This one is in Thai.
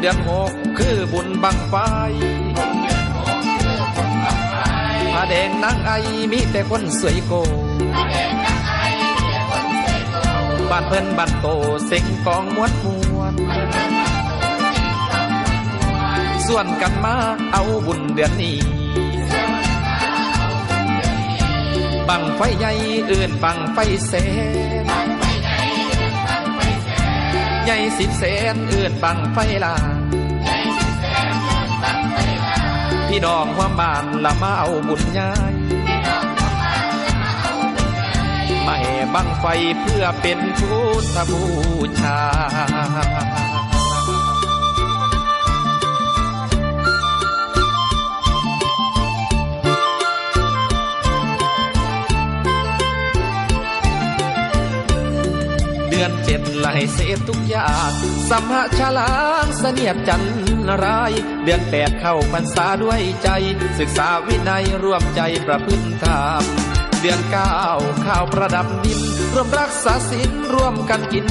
เดือนหกคือบุญบังไฟผ้าแดงนางไอมีแต่คนสวยโกบ้านเพิ่นบ้านโตเซ็งกองมวนมวนส่วนกันมาเอาบุญเดือนนี้บังไฟใหญ่อื่นบังไฟแสนใหญ่สิบแสนอื่นบังไฟลา พี่น้องความบ้านละมาเอาบุญใหญ่ไม่บังไฟเพื่อเป็นพุทธบูชาเดือนเจ็ดไหลเศษทุกอย่างสัมหะฉลางเสนียดจันน ราย เดือนแปดเข้าพรรษาด้วยใจ ศึกษาวินัยร่วมใจประพฤติธรรมเดือนเก้าข้าวประดับดินร่วมรักษาศีลร่วมกันกิน